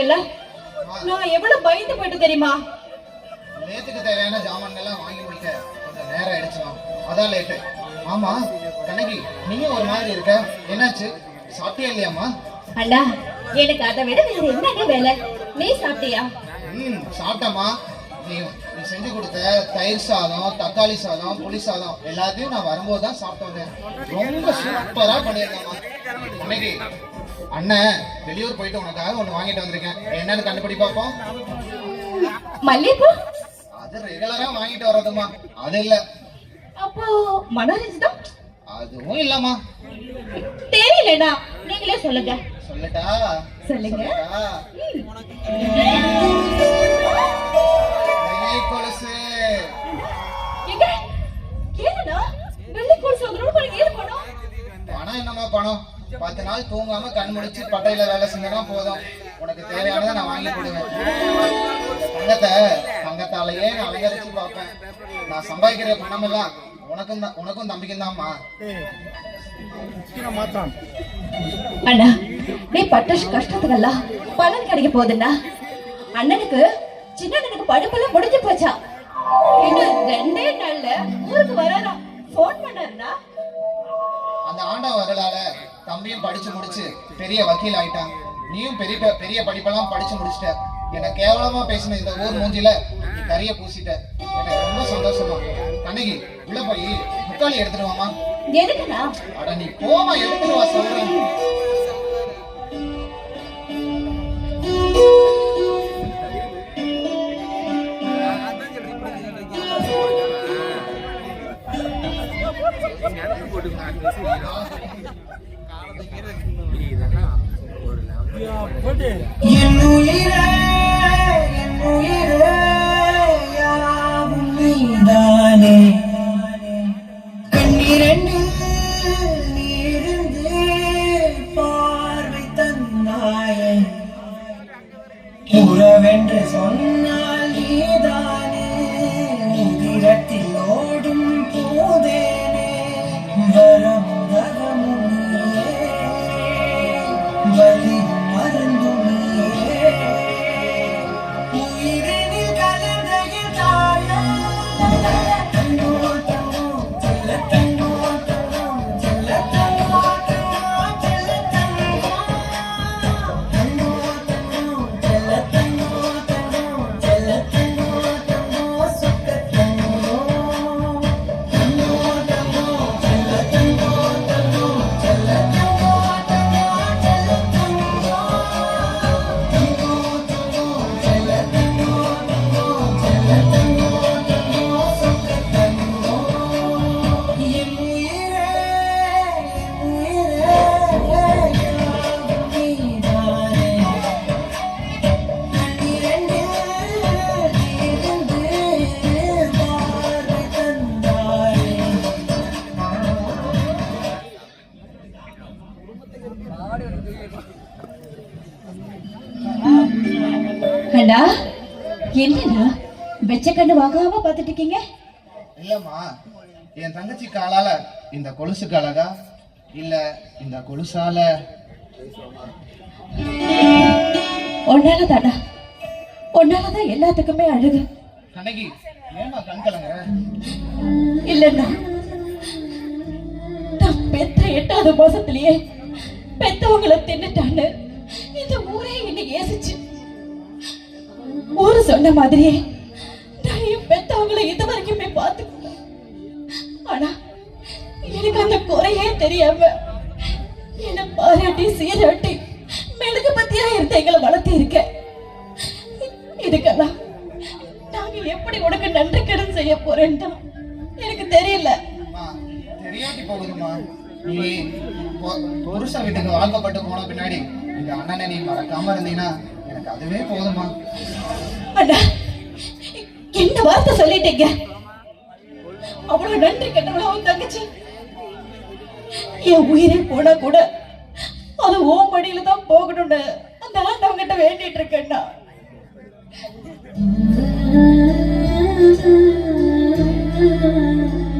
சொன்னீங்கல்ல நான் எவ்வளவு பயந்து போயிட்டு தெரியுமா? நேத்துக்கு தேவையான ஜாமான்கள் எல்லாம் வாங்கி முடிக்க கொஞ்சம் நேரம் ஆயிடுச்சுமா அதான் லேட்டு ஆமா கண்ணகி நீயும் ஒரு மாதிரி இருக்க. என்னாச்சு? சாப்பிட்டியா இல்லையாம்மா அண்ணா எனக்கு அதை விட வேற என்னங்க வேலை? நீ சாப்பிட்டியா? ம் சாப்பிட்டம்மா நீ நீ செஞ்சு கொடுத்த தயிர் சாதம் தக்காளி சாதம் புளி சாதம் எல்லாத்தையும் நான் வரும்போது தான் சாப்பிட்டு வந்தேன். ரொம்ப சூப்பரா பண்ணியிருந்தேம்மா கண்ணகி அண்ணன் வெளியூர் போயிட்டு உனக்காக ஒன்று வாங்கிட்டு வந்திருக்கேன். என்னன்னு கண்டுபிடி பார்ப்போம். மல்லிகைப்பூ? அது ரெகுலரா வாங்கிட்டு வர்றதுமா அது இல்ல. அப்போ மனோரஞ்சிதம்? அதுவும் இல்லம்மா. தெரியலண்ணா நீங்களே சொல்லுங்க. சொல்லட்டா? சொல்லுங்க. நாள் தூங்காம கண் முடிச்சு பட்டையில வேலை செஞ்சா போதும். உனக்கு தேவையானதை நான் வாங்கி கொடுவேன். தங்கத்தை தங்கத்தாலேயே நான் அலங்கரிச்சு பார்ப்பேன். நான் சம்பாதிக்கிற பணம் எல்லாம் உனக்கும் தான் உனக்கும் தம்பிக்கும் தான்மா. அண்ணா நீ பட்ட கஷ்டத்துக்கெல்லாம் பலன் கிடைக்க போகுதுண்ணா. அண்ணனுக்கு சின்ன அண்ணனுக்கு படிப்பெல்லாம் முடிஞ்சு போச்சா? இன்னும் ரெண்டே நாள்ல ஊருக்கு ஃபோன் பண்ணாருண்ணா. அந்த ஆண்டவ வரலால தம்பியும் படிச்சு முடிச்சு பெரிய வக்கீல் ஆயிட்டான். நீயும் பெரிய பெரிய படிப்பெல்லாம் படிச்சு முடிச்சிட்ட. என்ன கேவலமா பேசின இந்த ஊர் மூஞ்சில நீ கரிய பூசிட்ட. எனக்கு ரொம்ப சந்தோஷமா. கண்ணகி உள்ள போய் முக்காளி எடுத்துட்டு வாமா அட நீ போமா எடுத்துட்டு வா சொல்றேன். உறவென்று சொன்னால் நீதானே. உதிரத்தில் ஓடும் அண்ணா என்னண்ணா வெச்ச கண்ணு வாங்காம பாத்துட்டு இருக்கீங்க இல்லம்மா என் தங்கச்சி காலால இந்த கொலுசுக்கு அழகா இல்ல இந்த கொலுசால? உன்னால தானா உன்னாலதான் எல்லாத்துக்குமே அழுகு. கண்ணகி ஏமா கண் கலங்க இல்லண்ணா. நான் பெத்த எட்டாவது மாசத்திலேயே பெத்தவங்களை தின்னுட்டான்னு இந்த ஊரே என்னை ஏசிச்சு. ஊரு சொன்ன மாதிரியே நான் என் பெத்தவங்களை இது வரைக்குமே பார்த்துக்கல. ஆனா எனக்கு அந்த குறையே தெரியாம என்ன பாராட்டி சீராட்டி மெழுகு பத்தியா இருந்த எங்களை வளர்த்தி இருக்க. இதுக்கெல்லாம் நாங்கள் எப்படி உனக்கு நன்றி கடன் செய்ய போறேன்டா? எனக்கு தெரியல. அம்மா, தெரியாட்டி போகுதும்மா. நீ புருஷ புருஷன் வீட்டுக்கு வாழ்க்கப்பட்டு போன பின்னாடி இந்த அண்ணனை நீ மறக்காம இருந்தீங்கன்னா எனக்கு அதுவே போதுமா? அண்ணா என்ன வார்த்தை சொல்லிட்டீங்க? அவ்வளவு நன்றி கட்டணும் தங்கச்சி. என் உயிரே போனா கூட அது ஓம் படியில தான் போகணும்னு அந்த ஆண்டவங்கிட்ட வேண்டிட்டு இருக்கேன்னா Thank you.